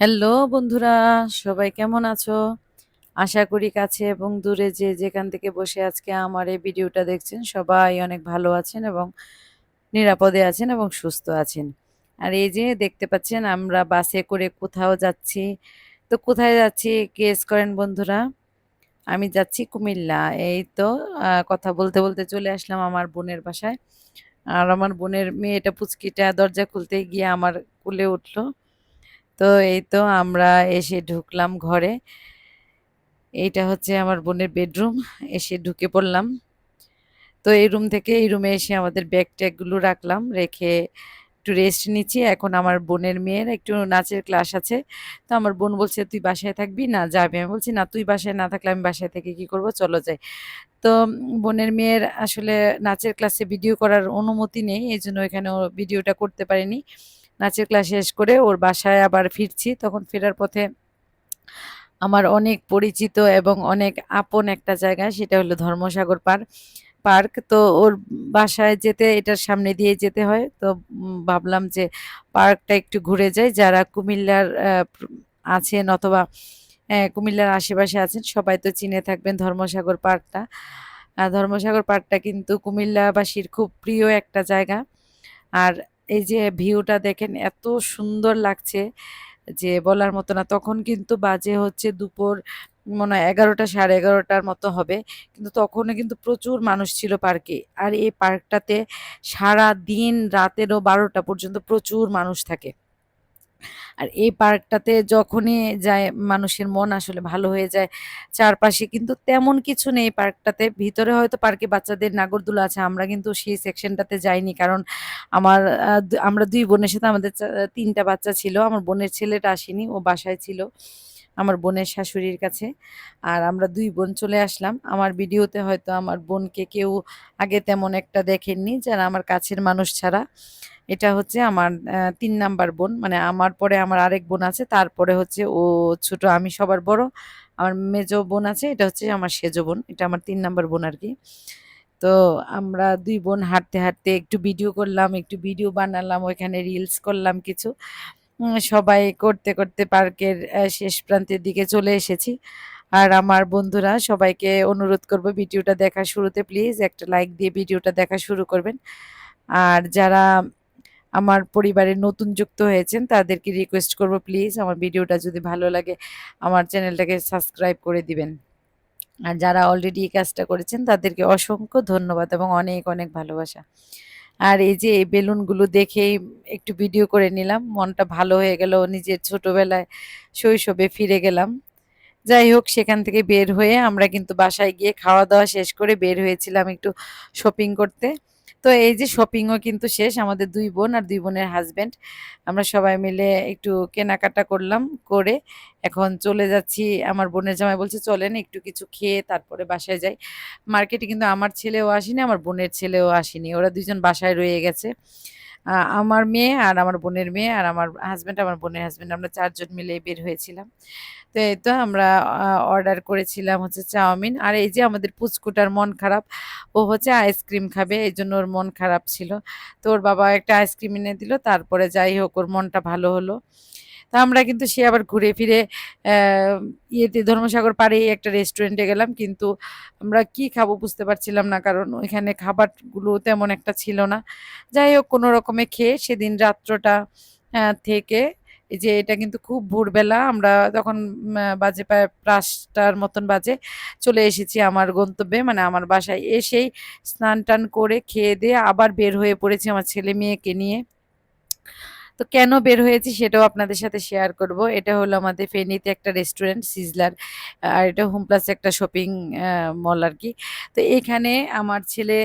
Hello বন্ধুরা, সবাই কেমন আছো? আশা করি কাছে এবং দূরে যে যেখান থেকে বসে আজকে আমার এই ভিডিওটা দেখছেন, সবাই অনেক ভালো আছেন এবং নিরাপদে আছেন এবং সুস্থ আছেন। আর এই যে দেখতে পাচ্ছেন, আমরা বাসে করে কোথাও যাচ্ছি। তো কোথায় যাচ্ছি গেস করেন বন্ধুরা? আমি যাচ্ছি কুমিল্লা। এই তো কথা বলতে বলতে চলে আসলাম আমার বোনের বাসায়। আর আমার বোনের মেয়েটা পুচকিটা দরজা খুলতে গিয়ে আমার কুলে উঠল। তো এই তো আমরা এসে ঢুকলাম ঘরে। এইটা হচ্ছে আমার বোনের বেডরুম, এসে ঢুকে পড়লাম। তো এই রুম থেকে এই রুমে এসে আমাদের ব্যাগ ট্যাগগুলো রাখলাম, রেখে একটু রেস্ট নিচ্ছি। এখন আমার বোনের মেয়ের একটু নাচের ক্লাস আছে। তো আমার বোন বলছে, তুই বাসায় থাকবি না, যাবি? আমি বলছি, না, তুই বাসায় না থাকলে আমি বাসায় থেকে কি করব? চলো যাই। তো বোনের মেয়ের আসলে নাচের ক্লাসে ভিডিও করার অনুমতি নেই, এই জন্য এখানে ভিডিওটা করতে পারিনি। নাচের ক্লাস শেষ করে ওর বাসায় আবার ফিরছি। তখন ফেরার পথে আমার অনেক পরিচিত এবং অনেক আপন একটা জায়গা, সেটা হলো ধর্মসাগর পার্ক। পার্ক, তো ওর বাসায় যেতে, এটার সামনে দিয়ে যেতে হয়। তো ভাবলাম যে পার্কটা একটু ঘুরে যাই। যারা কুমিল্লার আছেন অথবা কুমিল্লার আশেপাশে আছেন, সবাই তো চিনে থাকবেন ধর্মসাগর পার্কটা। ধর্মসাগর পার্কটা কিন্তু কুমিল্লাবাসীর খুব প্রিয় একটা জায়গা। আর এই যে ভিউটা দেখেন, এত সুন্দর লাগছে যে বলার মতো না। তখন কিন্তু বাজে হচ্ছে দুপুর, মনে হয় এগারোটা, সাড়ে এগারোটার মতো হবে। কিন্তু তখনও কিন্তু প্রচুর মানুষ ছিল পার্কে। আর এই পার্কটাতে সারা দিন রাতেরও বারোটা পর্যন্ত প্রচুর মানুষ থাকে। আর এই পার্কটাতে যখনই যায়, মানুষের মন আসলে ভালো হয়ে যায় চারপাশে। কিন্তু তেমন কিছু নেই পার্কটাতে। ভিতরে হয়তো পার্কে বাচ্চাদের নাগরদোলা আছে, আমরা কিন্তু সেই সেকশনটাতে যাইনি। কারণ আমার আমরা দুই বোনের সাথে, আমাদের তিনটা বাচ্চা ছিল। আমার বোনের ছেলেটা আসেনি, ও বাসায় ছিল। আমার বোনের শাশুড়ির কাছে। আর আমরা দুই বোন চলে আসলাম। আমার ভিডিওতে হয়তো আমার বোনকে কেউ আগে তেমন একটা দেখেননি, যারা আমার কাছের মানুষ ছাড়া। এটা হচ্ছে আমার তিন নাম্বার বোন। মানে আমার পরে আমার আরেক বোন আছে, তারপরে হচ্ছে ও ছোট, আমি সবার বড়। আমার মেজো বোন আছে, এটা হচ্ছে আমার সেজো বোন, এটা আমার তিন নাম্বার বোন আর কি। তো আমরা দুই বোন হাঁটতে হাঁটতে একটু ভিডিও করলাম, একটু ভিডিও বানালাম, ওইখানে রিলস করলাম কিছু। সবাই করতে করতে পার্কের শেষ প্রান্তের দিকে চলে এসেছি। আর আমার বন্ধুরা, সবাইকে অনুরোধ করব ভিডিওটা দেখা শুরুতে, প্লিজ একটা লাইক দিয়ে ভিডিওটা দেখা শুরু করবেন। আর যারা আমার পরিবারে নতুন যুক্ত হয়েছেন, তাদেরকে রিকোয়েস্ট করব, প্লিজ আমার ভিডিওটা যদি ভালো লাগে, আমার চ্যানেলটাকে সাবস্ক্রাইব করে দিবেন। আর যারা অলরেডি এই কাজটা করেছেন, তাদেরকে অসংখ্য ধন্যবাদ এবং অনেক অনেক ভালোবাসা। আর এই যে এই বেলুনগুলো দেখেই একটু ভিডিও করে নিলাম। মনটা ভালো হয়ে গেল, নিজের ছোটবেলায় শৈশবে ফিরে গেলাম। যাই হোক, সেখান থেকে বের হয়ে আমরা কিন্তু বাসায় গিয়ে খাওয়া দাওয়া শেষ করে বের হয়েছিলাম একটু শপিং করতে। তো এই যে শপিংও কিন্তু শেষ, আমাদের দুই বোন আর দুই বোনের হাজব্যান্ড আমরা সবাই মিলে একটু কেনাকাটা করলাম, করে এখন চলে যাচ্ছি। আমার বোনের জামাই বলছে, চলেন একটু কিছু খেয়ে তারপরে বাসায় যাই। মার্কেটে কিন্তু আমার ছেলেও আসেনি, আমার বোনের ছেলেও আসেনি। ওরা দুজন বাসায় রয়ে গেছে। আমার মেয়ে আর আমার বোনের মেয়ে আর আমার হাজব্যান্ড আমার বোনের হাজব্যান্ড আমরা চারজন মিলে বের হয়েছিলাম। তো এই তো আমরা অর্ডার করেছিলাম হচ্ছে চাউমিন। আর এই যে আমাদের পুচকুটার মন খারাপ, ও হচ্ছে আইসক্রিম খাবে, এই জন্য ওর মন খারাপ ছিল। তো ওর বাবা একটা আইসক্রিম এনে দিল, তারপরে যাই হোক, ওর মনটা ভালো হলো। তা আমরা কিন্তু সে আবার ঘুরে ফিরে ইয়েতে ধর্মসাগর পাড়েই একটা রেস্টুরেন্টে গেলাম। কিন্তু আমরা কি খাব বুঝতে পারছিলাম না, কারণ ওইখানে খাবারগুলো তেমন একটা ছিল না। যাই হোক, কোনো রকমে খেয়ে সেদিন রাত্রটা থেকে যে এটা কিন্তু খুব ভোরবেলা, আমরা তখন বাজে প্রায় পাঁচটার মতন বাজে চলে এসেছি আমার গন্তব্যে। মানে আমার বাসায় এসেই স্নান টান করে খেয়ে দিয়ে আবার বের হয়ে পড়েছি আমার ছেলে মেয়েকে নিয়ে। তো কেন বের হয়েছি সেটাও আপনাদের সাথে শেয়ার করব। এটা হলো আমাদের ফেনীতে একটা রেস্টুরেন্ট সিজলার আর এটা হোম প্লাস একটা শপিং মল আর কি। তো এখানে আমার ছেলে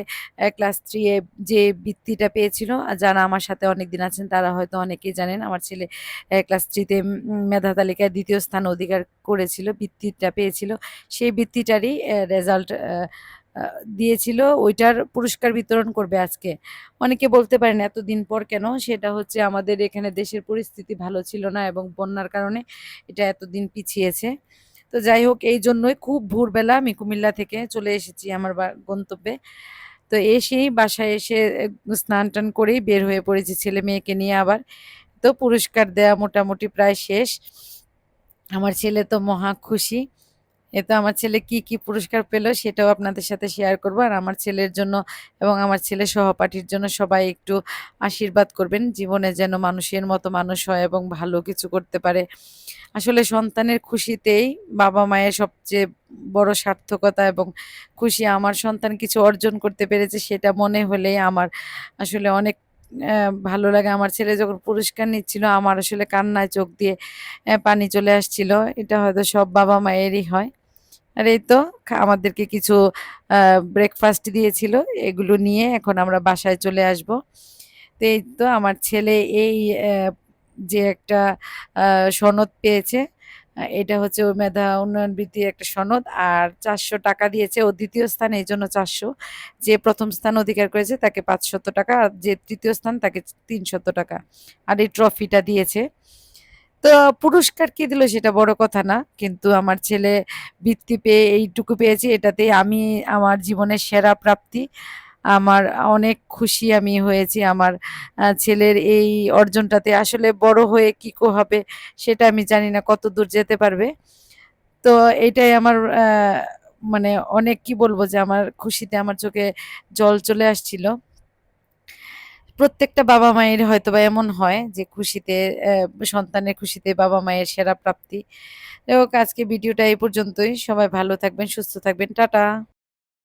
ক্লাস থ্রি এ যে বৃত্তিটা পেয়েছিল, আর যারা আমার সাথে অনেক দিন আছেন তারা হয়তো অনেকেই জানেন, আমার ছেলে ক্লাস থ্রিতে মেধা তালিকায় দ্বিতীয় স্থান অধিকার করেছিল, বৃত্তিটা পেয়েছিল। সেই বৃত্তিটারই রেজাল্ট দিয়েছিল, ওইটার পুরস্কার বিতরণ করবে আজকে। অনেকে বলতে পারেন, এতদিন পর কেন? সেটা হচ্ছে আমাদের এখানে দেশের পরিস্থিতি ভালো ছিল না এবং বন্যার কারণে এটা এতদিন পিছিয়েছে। তো যাই হোক, এই জন্যই খুব ভোরবেলা আমি কুমিল্লা থেকে চলে এসেছি আমার গন্তব্যে। তো এসেই বাসায় এসে স্নান টান করেই বের হয়ে পড়েছি ছেলে মেয়েকে নিয়ে আবার। তো পুরস্কার দেয়া মোটামুটি প্রায় শেষ। আমার ছেলে তো মহা খুশি। এ তো আমার ছেলে কি কি পুরস্কার পেল সেটাও আপনাদের সাথে শেয়ার করব। আর আমার ছেলের জন্য এবং আমার ছেলে সহপাঠীর জন্য সবাই একটু আশীর্বাদ করবেন। জীবনে যেন মানুষের মতো মানুষ হয় এবং ভালো কিছু করতে পারে। আসলে সন্তানের খুশিতেই বাবা মায়ের সবচেয়ে বড় সার্থকতা এবং খুশি আমার সন্তান কিছু অর্জন করতে পেরেছে সেটা মনে হলেই আমার আসলে অনেক ভালো লাগে। আমার ছেলে যখন পুরস্কার নিচ্ছিল আমার আসলে কান্নায় চোখ দিয়ে পানি চলে আসছিল। এটা হয়তো সব বাবা মায়েরই হয়। আর এই তো আমাদেরকে কিছু ব্রেকফাস্ট দিয়েছিল। এগুলো নিয়ে এখন আমরা বাসায় চলে আসব। তো এই তো আমার ছেলে এই যে একটা সনদ পেয়েছে এটা হচ্ছে ওর মেধা উন্নয়ন বৃত্তির একটা সনদ আর চারশো টাকা দিয়েছে। ও দ্বিতীয় স্থান, এই জন্য চারশো। যে প্রথম স্থান অধিকার করেছে তাকে পাঁচশত টাকা আর যে তৃতীয় স্থান তাকে তিনশত টাকা। আর এই ট্রফিটা দিয়েছে। তো পুরস্কার কি দিল সেটা বড় কথা না, কিন্তু আমার ছেলে বৃত্তি পেয়ে এইটুকু পেয়েছি এটাতেই আমি আমার জীবনের সেরা প্রাপ্তি। আমার অনেক খুশি আমি হয়েছি, আমার ছেলের এই অর্জনটাতে আসলে বড় হয়ে কি কো হবে সেটা আমি জানি না, কত দূর যেতে পারবে। তো এটাই আমার মানে অনেক কি বলব যে আমার খুশিতে আমার চোখে জল চলে আসছিল। প্রত্যেকটা বাবা মায়ের হয়তো বা এমন হয় যে খুশিতে সন্তানের খুশিতে বাবা মায়ের সেরা প্রাপ্তি। যাই হোক আজকে ভিডিওটা এই পর্যন্তই। সবাই ভালো থাকবেন, সুস্থ থাকবেন। টাটা!